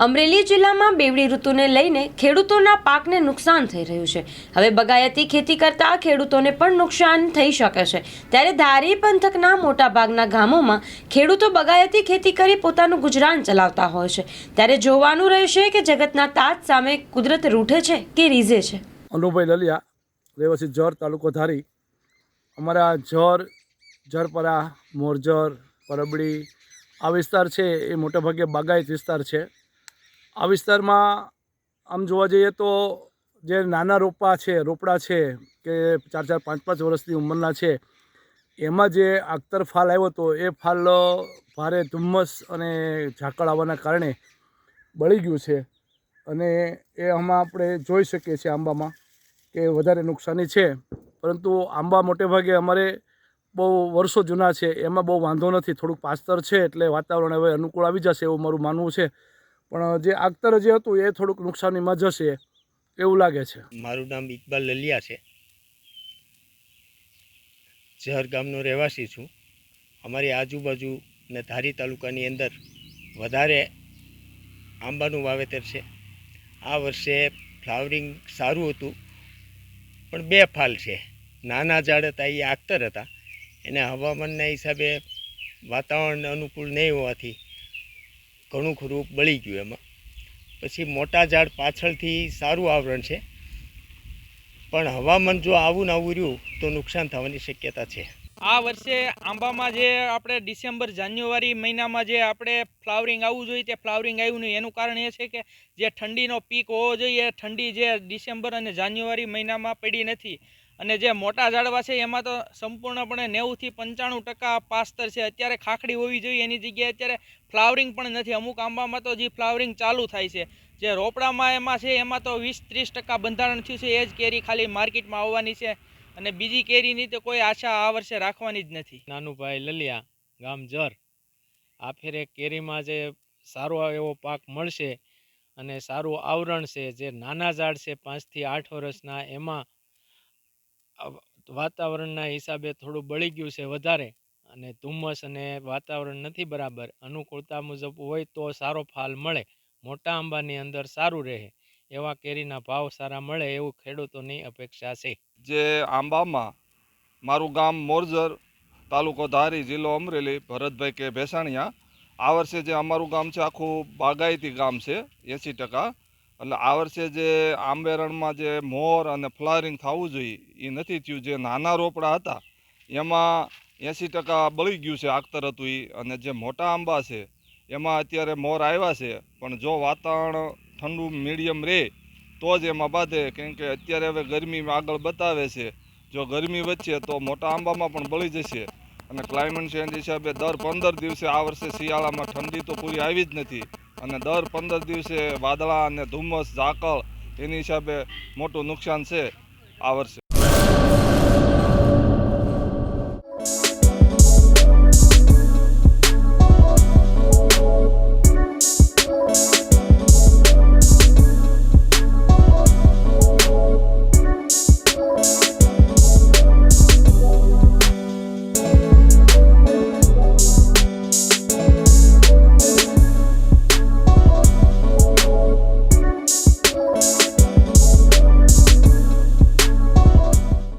અમરેલી જિલ્લામાં બેવડી ઋતુને લઈને ખેડૂતોના પાકને નુકસાન થઈ રહ્યું છે. હવે બગાયતી ખેતી કરતા ખેડૂતોને પણ નુકસાન થઈ શકે છે. ત્યારે ધારી પંથકના મોટાભાગના ગામોમાં ખેડૂતો બગાયતી ખેતી કરી પોતાનું ગુજરાન ચલાવતા હોય છે. ત્યારે જોવાનું રહેશે કે જગતના તાજ સામે કુદરત રૂઠે છે કે રીઝે છે. અનુભાઈ લલિયા, રહેવાસી જર તાલુકો ધારી. અમારા જર, જરપરા, મોરજર, પરબડી, આ વિસ્તાર છે એ મોટાભાગે બાગાયત વિસ્તાર છે. આ વિસ્તારમાં આમ જોવા જઈએ તો જે નાના રોપા છે, રોપડા છે, કે ચાર ચાર, પાંચ પાંચ વર્ષની ઉંમરના છે, એમાં જે આખતર ફાલ આવ્યો હતો એ ફાલ ભારે ધુમ્મસ અને ઝાકળ આવવાના કારણે બળી ગયું છે. અને એ આમાં આપણે જોઈ શકીએ છીએ આંબામાં કે વધારે નુકસાની છે. પરંતુ આંબા મોટે ભાગે અમારે બહુ વર્ષો જૂના છે, એમાં બહુ વાંધો નથી, થોડુંક પાસ્તર છે એટલે વાતાવરણ હવે અનુકૂળ આવી જશે એવું મારું માનવું છે. પણ જે આગતર જે હતું એ થોડુંક નુકસાનીમાં જશે, એવું લાગે છે. મારું નામ ઇકબાલ લલિયા છે. જહર ગામનો રહેવાસી છું. અમારી આજુબાજુ ને ધારી તાલુકાની અંદર વધારે આંબાનું વાવેતર છે. આ વર્ષે ફ્લાવરિંગ સારું હતું, પણ બે ફાલ છે. નાના ઝાડ હતા, એ આખતર હતા. એને હવામાનના હિસાબે વાતાવરણ અનુકૂળ નહીં હોવાથી ઘણું ખરું બળી ગયું એમાં. પછી મોટા ઝાડ પાછળથી સારું આવરણ છે. પણ હવામાન જો આવું ને આવું રહ્યું, તો નુકસાન થવાની શક્યતા છે. આ વર્ષે આંબામાં જે આપણે ડિસેમ્બર, જાન્યુઆરી મહિનામાં જે આપણે ફ્લાવરિંગ આવવું જોઈએ, તે ફ્લાવરિંગ આવ્યું નહીં. એનું કારણ એ છે કે જે ઠંડીનો પીક હોવો જોઈએ, ઠંડી જે ડિસેમ્બર અને જાન્યુઆરી મહિનામાં પડી નથી. અને જે મોટા ઝાડવા છે, એમાં તો સંપૂર્ણપણે નેવુંથી પંચાણું ટકા પાસ્તર છે. અત્યારે ખાખડી હોવી જોઈએ એની જગ્યાએ. અત્યારે ફ્લાવરિંગ પણ નથી. અમુક આંબામાં તો જે ફ્લાવરિંગ ચાલુ થાય છે. જે રોપડામાં એમાં છે, એમાં તો વીસ ત્રીસ ટકા બંધારણ થયું છે. એ જ કેરી ખાલી માર્કેટમાં આવવાની છે. અને બીજી કેરીની તો કોઈ આશા આ વર્ષે રાખવાની જ નથી. નાનુભાઈ લલિયા, ગામ જર. આ ફેરે કેરીમાં જે સારો એવો પાક મળશે અને સારું આવરણ છે, જે નાના ઝાડ છે પાંચથી આઠ વર્ષના, એમાં વાતાવરણના હિસાબે થોડું બળી ગયું છે વધારે અને ધુમ્મસ અને વાતાવરણ નથી બરાબર. અનુકૂળતા મુજબ હોય તો સારો ફાલ મળે. મોટા આંબાની અંદર સારું રહે. એવા કેરીના ભાવ સારા મળે એવું ખેડૂતોની અપેક્ષા છે. જે આંબામાં મારું ગામ મોરજર તાલુકો ધારી જિલ્લો અમરેલી, ભરતભાઈ કે ભેસાણિયા. આ વર્ષે જે અમારું ગામ છે, આખું બાગાયતી ગામ છે, એંસી ટકા. એટલે આ વર્ષે જે આંબેરણમાં જે મોર અને ફ્લાવરિંગ થવું જોઈએ એ નથી થયું. જે નાના રોપડા હતા, એમાં એંસી ટકા બળી ગયું છે આખતર હતું એ અને જે મોટા આંબા છે, એમાં અત્યારે મોર આવ્યા છે. પણ જો વાતાવરણ ઠંડુ મીડિયમ રહે તો જ એમાં બાંધે. કેમ કે અત્યારે હવે ગરમી આગળ બતાવે છે. જો ગરમી વધશે, તો મોટા આંબામાં પણ બળી જશે. અને ક્લાઇમેટ ચેન્જ હિસાબે દર પંદર દિવસે આ વર્ષે શિયાળામાં ઠંડી તો પૂરી આવી જ નથી. અને દર પંદર દિવસે વાદળા અને ધુમ્મસ, ઝાકળ, એની હિસાબે મોટું નુકસાન છે આ વર્ષે.